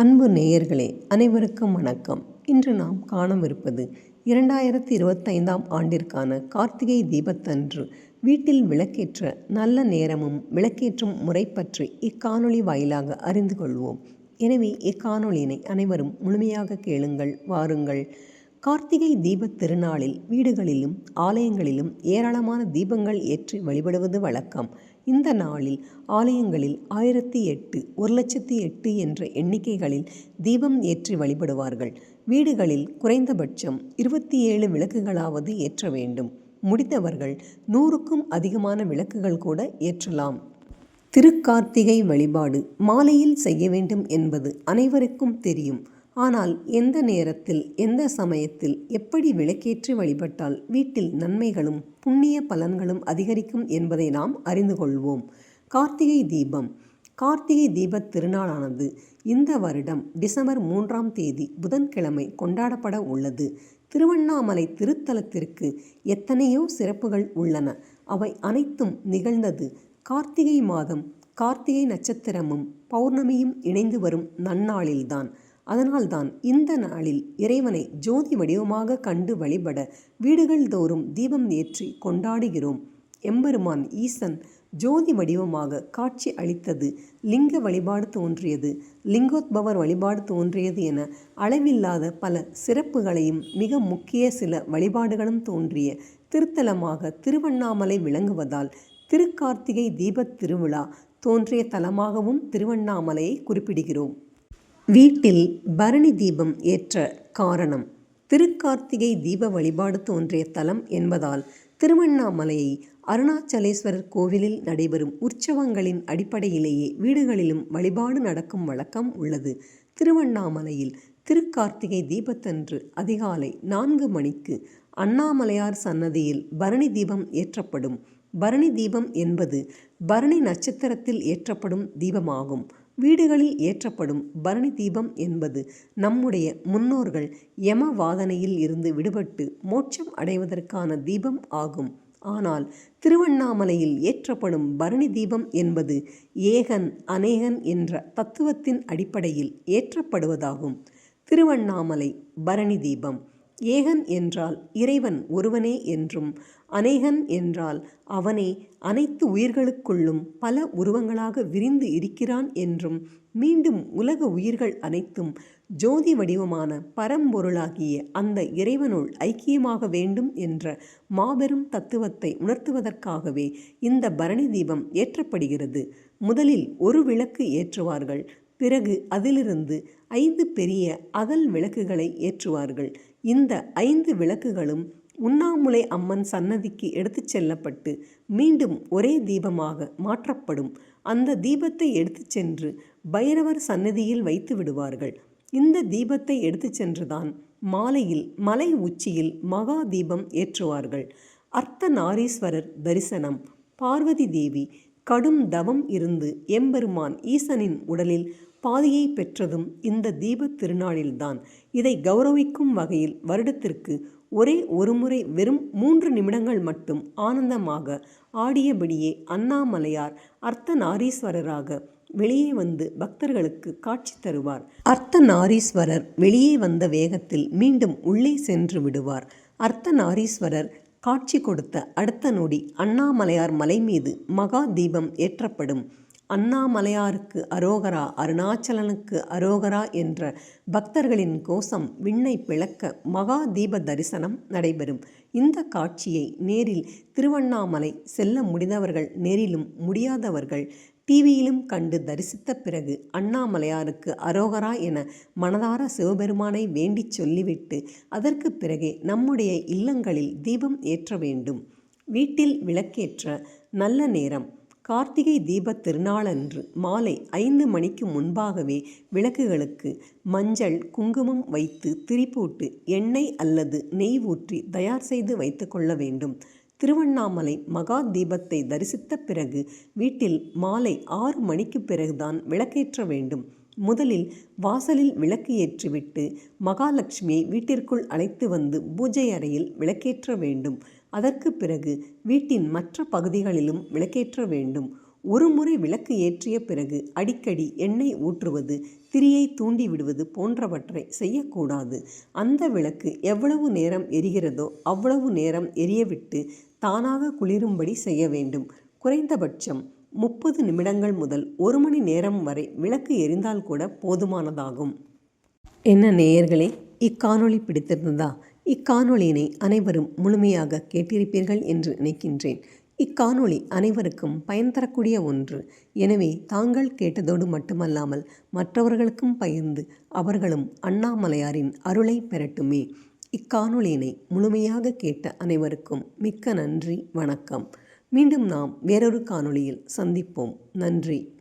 அன்பு நேயர்களே அனைவருக்கும் வணக்கம். இன்று நாம் காணவிருப்பது இரண்டாயிரத்தி இருபத்தைந்தாம் ஆண்டிற்கான கார்த்திகை தீபத்தன்று. வீட்டில் விளக்கேற்ற நல்ல நேரமும் விளக்கேற்றும் முறை பற்றி இக்காணொளி வாயிலாக அறிந்து கொள்வோம். எனவே இக்காணொளியினை அனைவரும் முழுமையாக கேளுங்கள் வாருங்கள். கார்த்திகை தீபத் திருநாளில் வீடுகளிலும் ஆலயங்களிலும் ஏராளமான தீபங்கள் ஏற்றி வழிபடுவது வழக்கம். இந்த நாளில் ஆலயங்களில் ஆயிரத்தி எட்டு ஒரு லட்சத்தி எட்டு என்ற எண்ணிக்கைகளில் தீபம் ஏற்றி வழிபடுவார்கள். வீடுகளில் குறைந்தபட்சம் இருபத்தி ஏழு விளக்குகளாவது ஏற்ற வேண்டும். முடித்தவர்கள் நூறுக்கும் அதிகமான விளக்குகள் கூட ஏற்றலாம். திருக்கார்த்திகை வழிபாடு மாலையில் செய்ய வேண்டும் என்பது அனைவருக்கும் தெரியும். ஆனால் எந்த நேரத்தில் எந்த சமயத்தில் எப்படி விளக்கேற்றி வழிபட்டால் வீட்டில் நன்மைகளும் புண்ணிய பலன்களும் அதிகரிக்கும் என்பதை நாம் அறிந்து கொள்வோம். கார்த்திகை தீபம். கார்த்திகை தீபத் திருநாளானது இந்த வருடம் டிசம்பர் மூன்றாம் தேதி புதன்கிழமை கொண்டாடப்பட உள்ளது. திருவண்ணாமலை திருத்தலத்திற்கு எத்தனையோ சிறப்புகள் உள்ளன. அவை அனைத்தும் நிகழ்ந்தது கார்த்திகை மாதம். கார்த்திகை நட்சத்திரமும் பௌர்ணமியும் இணைந்து வரும் நன்னாளில்தான். அதனால்தான் இந்த நாளில் இறைவனை ஜோதி வடிவமாக கண்டு வழிபட வீடுகள் தோறும் தீபம் ஏற்றி கொண்டாடுகிறோம். எம்பெருமான் ஈசன் ஜோதி வடிவமாக காட்சி அளித்தது லிங்க வழிபாடு தோன்றியது. லிங்கோத்பவர் வழிபாடு தோன்றியது என அளவில்லாத பல சிறப்புகளையும் மிக முக்கிய சில வழிபாடுகளும் தோன்றிய திருத்தலமாக திருவண்ணாமலை விளங்குவதால் திருக்கார்த்திகை தீபத் திருவிழா தோன்றிய தலமாகவும் திருவண்ணாமலையை குறிப்பிடுகிறோம். வீட்டில் பரணி தீபம் ஏற்ற காரணம். திருக்கார்த்திகை தீப வழிபாடு தோன்றிய தலம் என்பதால் திருவண்ணாமலையை அருணாச்சலேஸ்வரர் கோவிலில் நடைபெறும் உற்சவங்களின் அடிப்படையிலேயே வீடுகளிலும் வழிபாடு நடக்கும் வழக்கம் உள்ளது. திருவண்ணாமலையில் திருக்கார்த்திகை தீபத்தன்று அதிகாலை நான்கு மணிக்கு அண்ணாமலையார் சன்னதியில் பரணி தீபம் ஏற்றப்படும். பரணி தீபம் என்பது பரணி நட்சத்திரத்தில் ஏற்றப்படும் தீபமாகும். வீடுகளில் ஏற்றப்படும் பரணி தீபம் என்பது நம்முடைய முன்னோர்கள் யம வாதனையில் இருந்து விடுபட்டு மோட்சம் அடைவதற்கான தீபம் ஆகும். ஆனால் திருவண்ணாமலையில் ஏற்றப்படும் பரணி தீபம் என்பது ஏகன் அநேகன் என்ற தத்துவத்தின் அடிப்படையில் ஏற்றப்படுவதாகும். திருவண்ணாமலை பரணி தீபம். ஏகன் என்றால் இறைவன் ஒருவனே என்றும் அநேகன் என்றால் அவனே அனைத்து உயிர்களுக்குள்ளும் பல உருவங்களாக விரிந்து இருக்கிறான் என்றும் மீண்டும் உலக உயிர்கள் அனைத்தும் ஜோதி வடிவமான பரம்பொருளாகிய அந்த இறைவனுள் ஐக்கியமாக வேண்டும் என்ற மாபெரும் தத்துவத்தை உணர்த்துவதற்காகவே இந்த பரணி தீபம் ஏற்றப்படுகிறது. முதலில் ஒரு விளக்கு ஏற்றுவார்கள். பிறகு அதிலிருந்து ஐந்து பெரிய அகல் விளக்குகளை ஏற்றுவார்கள். இந்த ஐந்து விளக்குகளும் உண்ணாமுலை அம்மன் சன்னதிக்கு எடுத்துச் செல்லப்பட்டு மீண்டும் ஒரே தீபமாக மாற்றப்படும். அந்த தீபத்தை எடுத்துச் சென்று பைரவர் சன்னதியில் வைத்து விடுவார்கள். இந்த தீபத்தை எடுத்துச் சென்றுதான் மாலையில் மலை உச்சியில் மகா தீபம் ஏற்றுவார்கள். அர்த்தநாரீஸ்வரர் தரிசனம். பார்வதி தேவி கடும் தவம் இருந்து எம்பெருமான் ஈசனின் உடலில் பாதியை பெற்றதும் இந்த தீபத் திருநாளில்தான். இதை கௌரவிக்கும் வகையில் வருடத்திற்கு ஒரே ஒருமுறை வெறும் மூன்று நிமிடங்கள் மட்டும் ஆனந்தமாக ஆடியபடியே அண்ணாமலையார் அர்த்தநாரீஸ்வரராக வெளியே வந்து பக்தர்களுக்கு காட்சி தருவார். அர்த்தநாரீஸ்வரர் வெளியே வந்த வேகத்தில் மீண்டும் உள்ளே சென்று விடுவார். அர்த்தநாரீஸ்வரர் காட்சி கொடுத்த அடுத்த நொடி அண்ணாமலையார் மலை மீது மகா தீபம் ஏற்றப்படும். அண்ணாமலையாருக்கு அரோகரா அருணாச்சலனுக்கு அரோகரா என்ற பக்தர்களின் கோஷம் விண்ணை பிளக்க மகா தீப தரிசனம் நடைபெறும். இந்த காட்சியை நேரில் திருவண்ணாமலை செல்ல முடிந்தவர்கள் நேரிலும் முடியாதவர்கள் டிவியிலும் கண்டு தரிசித்த பிறகு அண்ணாமலையாருக்கு அரோகரா என மனதார சிவபெருமானை வேண்டிச் சொல்லிவிட்டு அதற்கு பிறகே நம்முடைய இல்லங்களில் தீபம் ஏற்ற வேண்டும். வீட்டில் விளக்கேற்ற நல்ல நேரம். கார்த்திகை தீபத் திருநாளன்று மாலை ஐந்து மணிக்கு முன்பாகவே விளக்குகளுக்கு மஞ்சள் குங்குமம் வைத்து திரிப்பூட்டு எண்ணெய் அல்லது நெய் ஊற்றி தயார் செய்து வைத்து கொள்ள வேண்டும். திருவண்ணாமலை மகா தீபத்தை தரிசித்த பிறகு வீட்டில் மாலை ஆறு மணிக்கு பிறகுதான் விளக்கேற்ற வேண்டும். முதலில் வாசலில் விளக்கு ஏற்றிவிட்டு மகாலட்சுமியை வீட்டிற்குள் அழைத்து வந்து பூஜை அறையில் விளக்கேற்ற வேண்டும். அதற்கு பிறகு வீட்டின் மற்ற பகுதிகளிலும் விளக்கேற்ற வேண்டும். ஒருமுறை விளக்கு ஏற்றிய பிறகு அடிக்கடி எண்ணெய் ஊற்றுவது திரியை தூண்டி விடுவது போன்றவற்றை செய்யக்கூடாது. அந்த விளக்கு எவ்வளவு நேரம் எரிகிறதோ அவ்வளவு நேரம் எரியவிட்டு தானாக குளிரும்படி செய்ய வேண்டும். குறைந்தபட்சம் முப்பது நிமிடங்கள் முதல் ஒரு மணி நேரம் வரை விளக்கு எரிந்தால் கூட போதுமானதாகும். என்ன நேயர்களே இக்காணொளி பிடித்திருந்ததா? இக்காணொளியினை அனைவரும் முழுமையாக கேட்டிருப்பீர்கள் என்று நினைக்கின்றேன். இக்காணொளி அனைவருக்கும் பயன் தரக்கூடிய ஒன்று. எனவே தாங்கள் கேட்டதோடு மட்டுமல்லாமல் மற்றவர்களுக்கும் பகிர்ந்து அவர்களும் அண்ணாமலையாரின் அருளை பெறட்டுமே. இக்காணொளியினை முழுமையாக கேட்ட அனைவருக்கும் மிக்க நன்றி வணக்கம். மீண்டும் நாம் வேறொரு காணொளியில் சந்திப்போம். நன்றி.